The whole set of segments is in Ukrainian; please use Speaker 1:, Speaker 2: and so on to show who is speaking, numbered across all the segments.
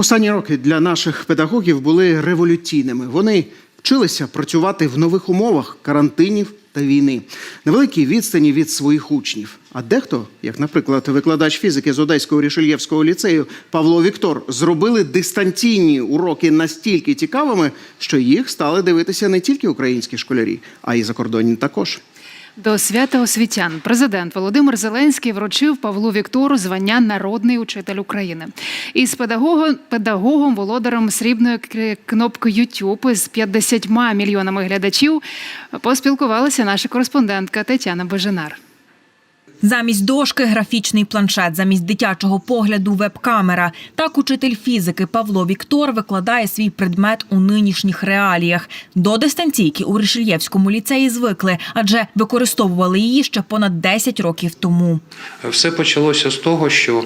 Speaker 1: Останні роки для наших педагогів були революційними. Вони вчилися працювати в нових умовах карантинів та війни, на великій відстані від своїх учнів. А дехто, як, наприклад, викладач фізики з Одеського Рішельєвського ліцею Павло Віктор, зробили дистанційні уроки настільки цікавими, що їх стали дивитися не тільки українські школярі, а й закордонні також.
Speaker 2: До свята освітян президент Володимир Зеленський вручив Павлу Віктору звання Народний учитель України. Із педагогом, педагогом володарем срібної кнопки YouTube з 50 мільйонами глядачів поспілкувалася наша кореспондентка Тетяна Беженар.
Speaker 3: Замість дошки графічний планшет, замість дитячого погляду веб-камера. Так учитель фізики Павло Віктор викладає свій предмет у нинішніх реаліях. До дистанційки у Ришельєвському ліцеї звикли, адже використовували її ще понад 10 років тому.
Speaker 4: Все почалося з того, що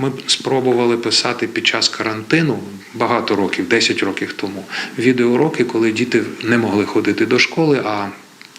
Speaker 4: ми спробували писати під час карантину багато років, 10 років тому, відеоуроки, коли діти не могли ходити до школи, а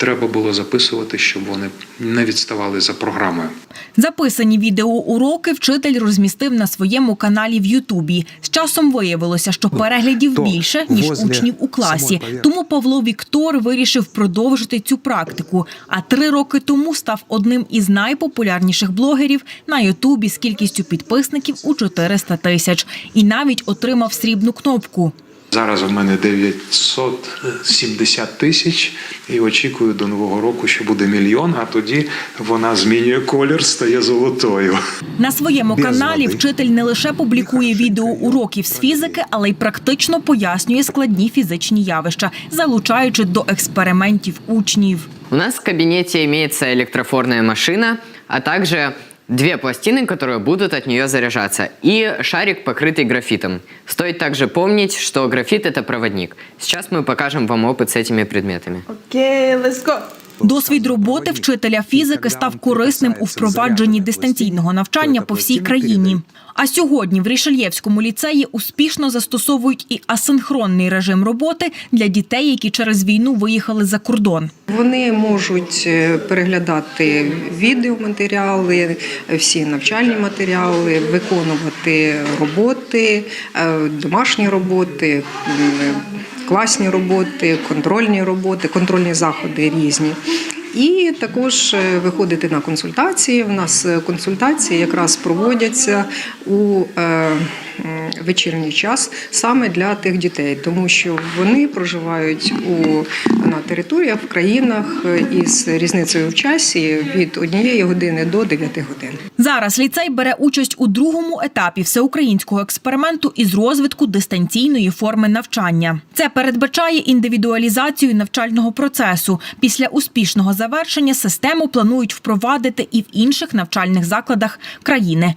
Speaker 4: треба було записувати, щоб вони не відставали за програмою.
Speaker 3: Записані відеоуроки вчитель розмістив на своєму каналі в Ютубі. З часом виявилося, що переглядів
Speaker 5: то
Speaker 3: більше ніж учнів у класі. Тому Павло Віктор вирішив продовжити цю практику. А три роки тому став одним із найпопулярніших блогерів на Ютубі з кількістю підписників у 400 тисяч і навіть отримав срібну кнопку.
Speaker 4: Зараз у мене 970 тисяч і очікую до нового року, що буде мільйон, а тоді вона змінює колір, стає золотою.
Speaker 3: На своєму
Speaker 5: Без
Speaker 3: каналі
Speaker 5: води.
Speaker 3: вчитель не лише публікує відео уроків з фізики, але й практично пояснює складні фізичні явища, залучаючи до експериментів учнів.
Speaker 6: У нас в кабинете имеется электрофорная машина, а также две пластины, которые будут от нее заряжаться, и шарик, покрытый графитом. Стоит также помнить, что графит это проводник. Сейчас мы покажем вам опыт с этими предметами.
Speaker 7: Okay, let's go.
Speaker 3: Досвід роботи вчителя фізики став корисним у впровадженні дистанційного навчання по всій країні. А сьогодні в Рішельєвському ліцеї успішно застосовують і асинхронний режим роботи для дітей, які через війну виїхали за кордон.
Speaker 8: Вони можуть е, переглядати відеоматеріали, всі навчальні матеріали, виконувати роботи, е, домашні роботи, класні роботи, контрольні роботи, контрольні заходи різні. І також е, виходити на консультації. У нас е, консультації якраз проводяться у е, вечірній час саме для тих дітей, тому що вони проживають у на територіях в країнах е, із різницею в часі від однієї години до 9 годин.
Speaker 3: Зараз ліцей бере участь у другому етапі всеукраїнського експерименту із розвитку дистанційної форми навчання. Це передбачає індивідуалізацію навчального процесу. Після успішного завершення систему планують впровадити і в інших навчальних закладах країни.